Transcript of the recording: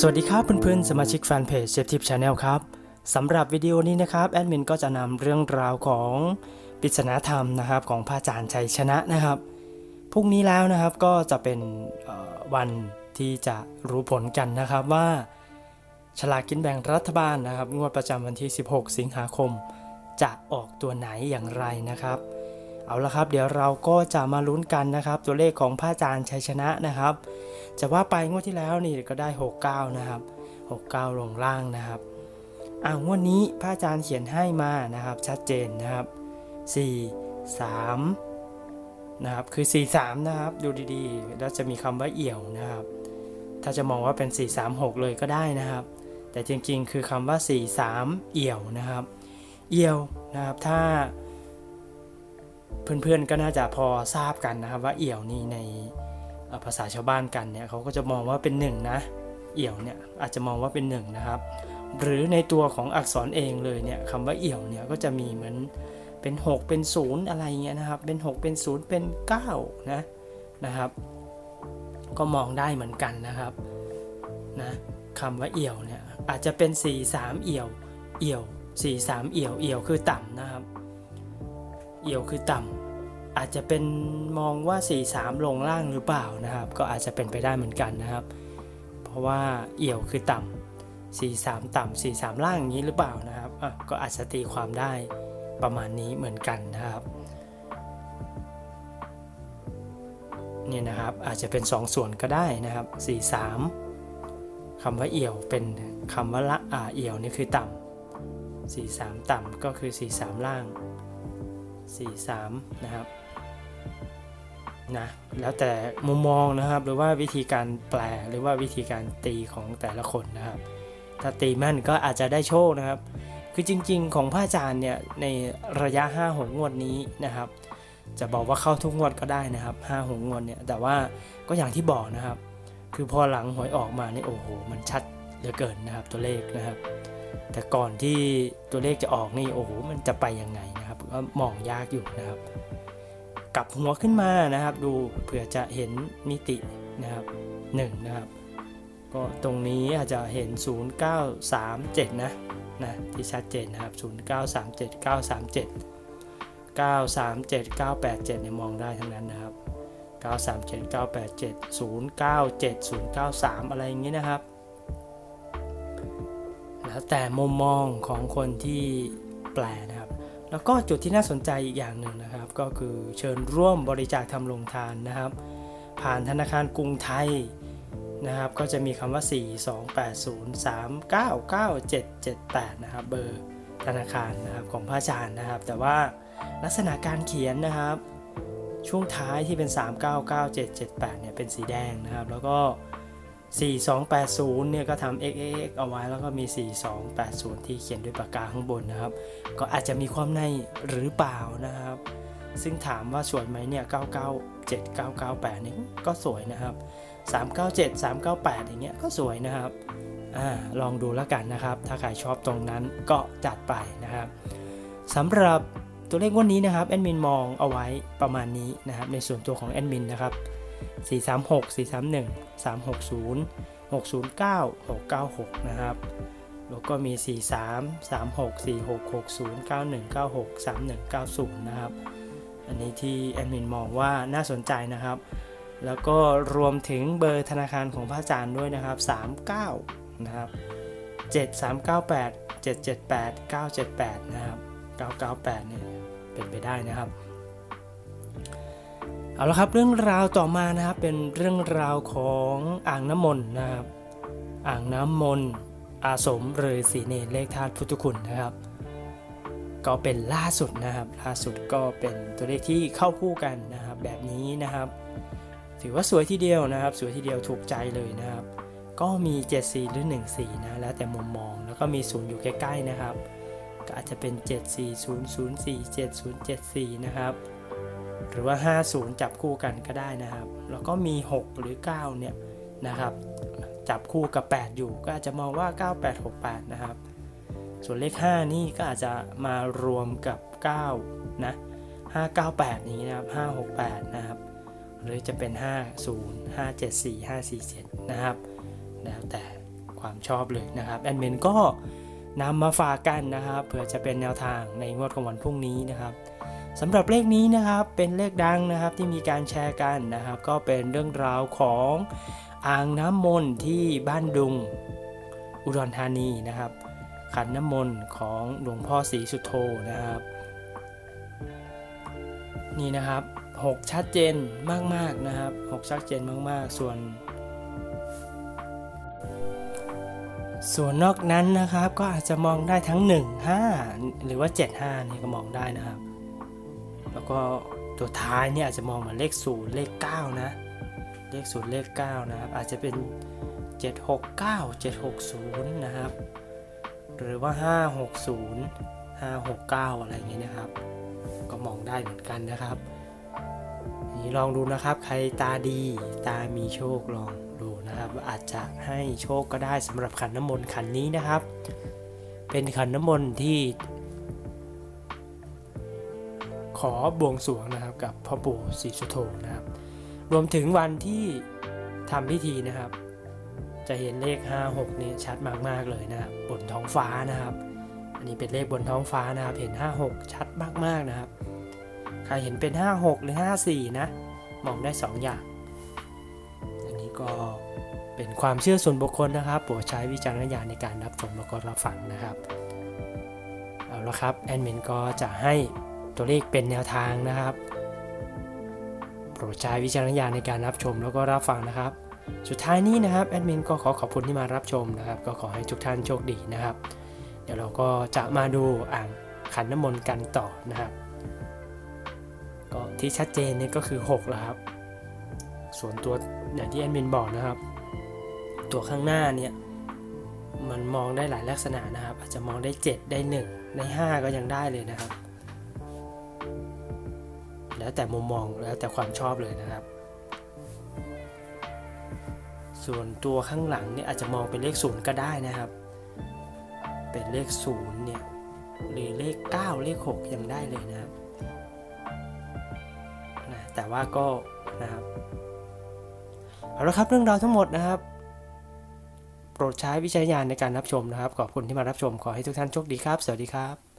สวัสดีครับเพื่อนๆ สมาชิกแฟนเพจเชฟทิปชาแนลครับสำหรับวิดีโอนี้นะครับแอดมินก็จะนำเรื่องราวของปริศนาธรรมนะครับของพระอาจารย์ชัยชนะนะครับพรุ่งนี้แล้วนะครับก็จะเป็นวันที่จะรู้ผลกันนะครับว่าฉลากกินแบ่งรัฐบาลนะครับ งวดประจำวันที่ 16 สิงหาคม จะออกตัวไหนอย่างไรนะครับ เอาละครับ เดี๋ยวเราก็จะมาลุ้นกันนะครับ ตัวเลขของพระอาจารย์ชัยชนะนะครับ จะว่าไปงวดที่แล้วนี่ก็ได้ 69 นะครับ 69 ลงล่างนะครับอ่างวดนี้พระอาจารย์เขียนให้มานะครับ ชัดเจนนะครับ 4 3 นะครับ คือ 43 นะครับ ดูดีๆ แล้วจะมีคำว่าเอี่ยวนะครับ ถ้าจะมองว่าเป็น 436 เลยก็ได้นะครับ แต่จริงๆ คือคำว่า 43 เอี่ยวนะครับ เอี่ยวนะครับ ถ้าเพื่อนๆ ก็น่าจะพอทราบกันนะครับว่าเอี่ยวนี่ใน ภาษาชาวบ้านกันเนี่ยเขาก็จะมองว่าเป็นหนึ่งนะเอี่ยวเนี่ยอาจจะมองว่าเป็นหนึ่งนะครับ หรือในตัวของอักษรเองเลยเนี่ยคำว่าเอี่ยวเนี่ยก็จะมีเหมือนเป็น 6 เป็น 0 อะไรเงี้ยนะครับ เป็น 6 เป็น 0 เป็น9นะนะครับ ก็มองได้เหมือนกันนะครับนะคำว่าเอี่ยวเนี่ยอาจจะเป็น 4 3 เอี่ยว เอี่ยว 4 3 เอี่ยว เอี่ยวคือต่ำนะครับ เอี่ยวคือต่ำ อาจจะเป็นมองว่า 4-3 ลงล่างหรือเปล่านะครับ ก็อาจจะเป็นไปได้เหมือนกันนะครับ เพราะว่าเอี่ยวคือต่ำ4-3 ต่ำ4-3 ล่างอย่างนี้หรือเปล่านะครับอะก็อาจจะตีความได้ประมาณนี้เหมือนกันนะครับนี่นะครับอาจจะเป็น 2ส่วนก็ได้นะครับ 4-3คำว่าเอี่ยวเป็นคำว่าละอ่าเอี่ยวนี่คือต่ำ4-3 ต่ำก็คือ 4-3 ล่าง 4-3 นะครับ นะแล้วแต่มุมมองนะครับ หรือว่าวิธีการแปลหรือว่าวิธีการตีของแต่ละคนนะครับ ถ้าตีแม่นก็อาจจะได้โชคนะครับ คือจริงๆ ของพระอาจารย์เนี่ยในระยะ5 6งวดนี้นะครับ จะบอกว่าเข้าทุกงวดก็ได้นะครับ5 6งวดเนี่ยแต่ว่าก็อย่างที่บอกนะครับ คือพอหลังหวยออกมาเนี่ยโอ้โหมันชัดเหลือเกินนะครับตัวเลขนะครับ แต่ก่อนที่ตัวเลขจะออกนี่โอ้โหมันจะไปยังไงนะครับก็มองยากอยู่นะครับ กลับหัวขึ้นมานะครับ ดูเผื่อจะเห็นมิตินะครับ1นะครับ ก็ตรงนี้อาจจะเห็น 0937 นะนะที่ชัดเจนนะครับ 0937 937 937 987เนี่ยมองได้ทั้งนั้นนะครับ 937 987 097 093 อะไรอย่างนี้นะครับ แล้วแต่มุมมองของคนที่แปลนะครับ แล้วก็จุดที่น่าสนใจอีกอย่างหนึ่งนะครับ ก็คือเชิญร่วมบริจาคทำโรงทานนะครับ ผ่านธนาคารกรุงไทยนะครับ ก็จะมีคำว่า 42803999778 นะครับ เบอร์ธนาคารนะครับของพระอาจารย์นะครับ แต่ว่าลักษณะการเขียนนะครับ ช่วงท้ายที่เป็น 399778เนี่ยเป็นสีแดงนะครับ แล้วก็ 4280 เนี่ยก็ทำ xx เอาไว้แล้วก็มี 4280 ที่เขียนด้วยปากกาข้างบนนะครับ ก็อาจจะมีความในหรือเปล่านะครับ ซึ่งถามว่าสวยไหมเนี่ย 997 998 นี่ก็สวยนะครับ 397 398 อย่างเงี้ยก็สวยนะครับอ่าลองดูแล้วกันนะครับ ถ้าใครชอบตรงนั้นก็จัดไปนะครับสำหรับตัวเลขวันนี้นะครับแอดมินมองเอาไว้ประมาณนี้นะครับในส่วนตัวของแอดมินนะครับ 436 431 360 609 696 นะครับ แล้วก็มี 43 36 46 60 91 96 31 90 นะครับ อันนี้ที่แอดมินมองว่าน่าสนใจนะครับ แล้วก็รวมถึงเบอร์ธนาคารของพระอาจารย์ด้วยนะครับ 39 นะครับ 7398 778 978 นะครับ 998 เนี่ย เป็นไปได้นะครับ เอาละครับเรื่องราวต่อมานะครับเป็นเรื่องราวของอ่างน้ำมนต์นะครับ อ่างน้ำมนต์อาสมหรือสีเนรเลขธาตุพุทธคุณนะครับ ก็เป็นล่าสุดนะครับ ล่าสุดก็เป็นตัวเลขที่เข้าคู่กันนะครับแบบนี้นะครับ ถือว่าสวยทีเดียวนะครับ สวยทีเดียวถูกใจเลยนะครับ ก็มี74หรือ14นะแล้วแต่มุมมองแล้วก็มีศูนย์อยู่ใกล้ๆนะครับ ก็อาจจะเป็น 74004 7074 นะครับ หรือว่า 50 จับคู่กันก็ได้นะครับ แล้วก็มี 6 หรือ 9 เนี่ยนะครับ จับคู่กับ 8 อยู่ก็อาจจะมองว่า 9868 นะครับ ส่วนเลข 5 นี่ก็อาจจะมารวมกับ 9 นะ 598 นี้นะครับ 568 นะครับ หรือจะเป็น 50 574 547 นะครับแล้วแต่ความชอบเลยนะครับแอดมินก็นำมาฝากกันนะครับเผื่อจะเป็นแนวทางในงวดของวันพรุ่งนี้นะครับ สำหรับเลขนี้นะครับเป็นเลขดังนะครับที่มีการแชร์กันนะครับ ก็เป็นเรื่องราวของอ่างน้ำมนต์ที่บ้านดุงอุดรธานีนะครับ ขันน้ำมนต์ของหลวงพ่อศรีสุโธนะครับ นี่นะครับ 6 ชัดเจนมากๆนะครับ 6 ชัดเจนมากๆ ส่วน ส่วนนอกนั้นนะครับก็อาจจะมองได้ทั้ง 1 5 หรือว่า 7 5นี่ก็มองได้นะครับ แล้วก็ตัวท้ายเนี่ยอาจจะมองเหมือนเลข0เลข9นะ เลข0เลข9นะครับ อาจจะเป็น 769 760 นะครับ หรือว่า 560 569 อะไรอย่างเงี้ยนะครับ ก็มองได้เหมือนกันนะครับนี่ลองดูนะครับ ใครตาดีตามีโชคลองดูนะครับ อาจจะให้โชคก็ได้สำหรับขันน้ำมนต์ขันนี้นะครับ เป็นขันน้ำมนต์ที่ ขอบวงสรวงนะครับกับพ่อปู่ศรีสุโธนะครับ รวมถึงวันที่ทำพิธีนะครับ จะเห็นเลข 56นี่ชัดมากๆเลยนะครับบนท้องฟ้านะครับ อันนี้เป็นเลขบนท้องฟ้านะครับเห็น 56 ชัดมากๆนะครับ ใครเห็นเป็น 56 หรือ 54 นะ มองได้ 2 อย่าง อันนี้ก็เป็นความเชื่อส่วนบุคคลนะครับโปรดใช้วิจารณญาณในการรับชมแล้วก็รับฟังนะครับ เอาละครับ แอดมินก็จะให้ ตัวเลขเป็นแนวทางนะครับโปรดใช้วิจารณญาณในการรับชมแล้วก็รับฟังนะครับ สุดท้ายนี้นะครับแอดมินก็ขอขอบคุณที่มารับชมนะครับ ก็ขอให้ทุกท่านโชคดีนะครับ เดี๋ยวเราก็จะมาดูอ่างขันน้ำมนต์กันต่อนะครับ ก็ที่ชัดเจนเนี่ยก็คือ6แล้วครับ ส่วนตัวอย่างที่แอดมินบอกนะครับ ตัวข้างหน้าเนี่ยมันมองได้หลายลักษณะนะครับ อาจจะมองได้ 7 ได้ 1 ได้ 5 ก็ยังได้เลยนะครับ แล้วแต่มุมมองแล้วแต่ความชอบเลยนะครับ ส่วนตัวข้างหลังเนี่ยอาจจะมองเป็นเลขศูนย์ก็ได้นะครับ เป็นเลขศูนย์เนี่ยหรือเลข 9 เลข 6 ยังได้เลยนะครับนะแต่ว่าก็นะครับเอาละครับเรื่องราวทั้งหมดนะครับ โปรดใช้วิจารณญาณในการรับชมนะครับ ขอบคุณที่มารับชมขอให้ทุกท่านโชคดีครับ สวัสดีครับ